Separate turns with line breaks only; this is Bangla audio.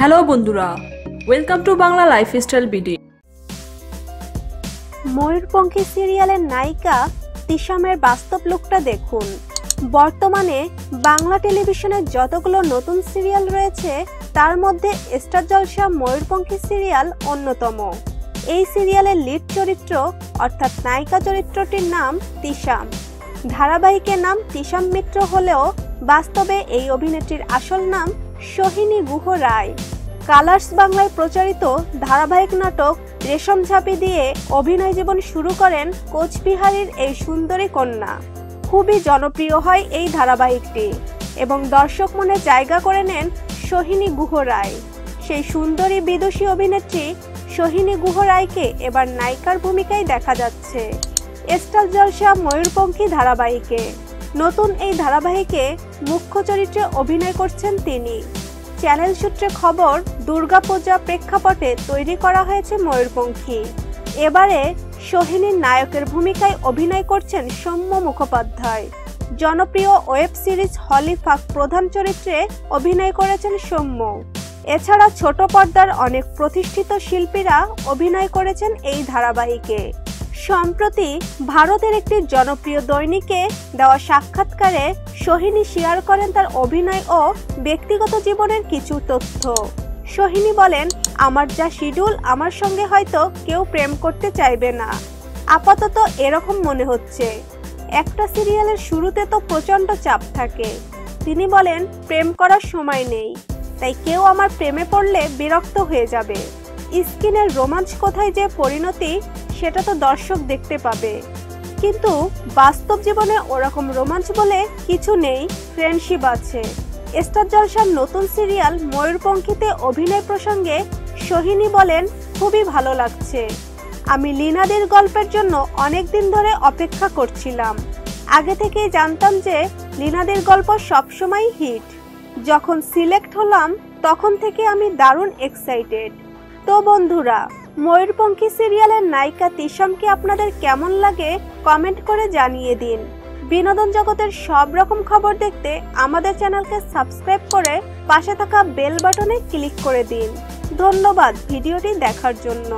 হ্যালো বন্ধুরা welcome to Bangla lifestyle BD
Mayurpankhi সিরিয়ালের নায়িকা তিশামের বাস্তব লুকটা দেখুন। বর্তমানে বাংলা টেলিভিশনের যতগুলো নতুন সিরিয়াল রয়েছে, তার মধ্যে স্টার জলসা ময়ূরপঙ্খী সিরিয়াল অন্যতম। এই সিরিয়ালের লিড চরিত্র, অর্থাৎ নায়িকা চরিত্রটির নাম তিশাম। ধারাবাহিকের নাম তিশাম মিত্র হলেও বাস্তবে এই অভিনেত্রীর আসল নাম সোহিনী গুহ রায়। কালার্স বাংলায় প্রচারিত ধারাবাহিক নাটক রেশম ঝাঁপি দিয়ে অভিনয় জীবন শুরু করেন কোচবিহারের এই সুন্দরী কন্যা। খুবই জনপ্রিয় হয় এই ধারাবাহিকটি এবং দর্শক মনে জায়গা করে নেন সোহিনী গুহ রায়। সেই সুন্দরী বিদুষী অভিনেত্রী সোহিনী গুহ রায়কে এবার নায়িকার ভূমিকায় দেখা যাচ্ছে। স্টার জলসা ময়ূরপঙ্খী ধারাবাহিকে। নতুন এই ধারাবাহিকে মুখ্য চরিত্রে অভিনয় করছেন তিনি। চ্যানেল সূত্রে খবর, দুর্গাপূজা প্রেক্ষাপটে তৈরি করা হয়েছে ময়ূরপঙ্খী। এবারে সোহিনীর নায়কের ভূমিকায় অভিনয় করছেন সৌম্য মুখোপাধ্যায়। জনপ্রিয় ওয়েব সিরিজ হলিফাক প্রধান চরিত্রে অভিনয় করেছেন সৌম্য। এছাড়া ছোট পর্দার অনেক প্রতিষ্ঠিত শিল্পীরা অভিনয় করেছেন এই ধারাবাহিকে। সম্প্রতি ভারতের একটি জনপ্রিয় দৈনিকে দেওয়া সাক্ষাৎকারে সোহিনী শেয়ার করেন তার অভিনয় ও ব্যক্তিগত জীবনের কিছু তথ্য। সোহিনী বলেন, আমার যা শিডিউল, আমার সঙ্গে হয়তো কেউ প্রেম করতে চাইবে না। আপাতত এরকম মনে হচ্ছে। একটা সিরিয়ালের শুরুতে তো প্রচণ্ড চাপ থাকে। তিনি বলেন, প্রেম করার সময় নেই। তাই কেউ আমার প্রেমে পড়লে বিরক্ত হয়ে যাবে। স্কিনের রোমাঞ্চ কোথায় যে পরিণতি সেটা তো দর্শক দেখতে পাবে। কিন্তু বাস্তব জীবনে ওরকম রোমাঞ্চ বলে কিছু নেই ফ্রেন্ডশিপ আছে। স্টার জলসার নতুন সিরিয়াল ময়ূরপঙ্খীতে অভিনয় প্রসঙ্গে সোহিনী বলেন, খুবই ভালো লাগছে। আমি লীনাদের গল্পের জন্য অনেক দিন ধরে অপেক্ষা করছিলাম। আগে থেকেই জানতাম যে লীনাদের গল্প সবসময় হিট যখন সিলেক্ট হলাম, তখন থেকে আমি দারুণ এক্সাইটেড তো বন্ধুরা ময়ূরপঙ্খী সিরিয়ালের নায়িকা তিশামকে আপনাদের কেমন লাগে কমেন্ট করে জানিয়ে দিন। বিনোদন জগতের সব রকম খবর দেখতে আমাদের চ্যানেলকে সাবস্ক্রাইব করে পাশে থাকা বেল বাটনে ক্লিক করে দিন। ধন্যবাদ ভিডিওটি দেখার জন্য।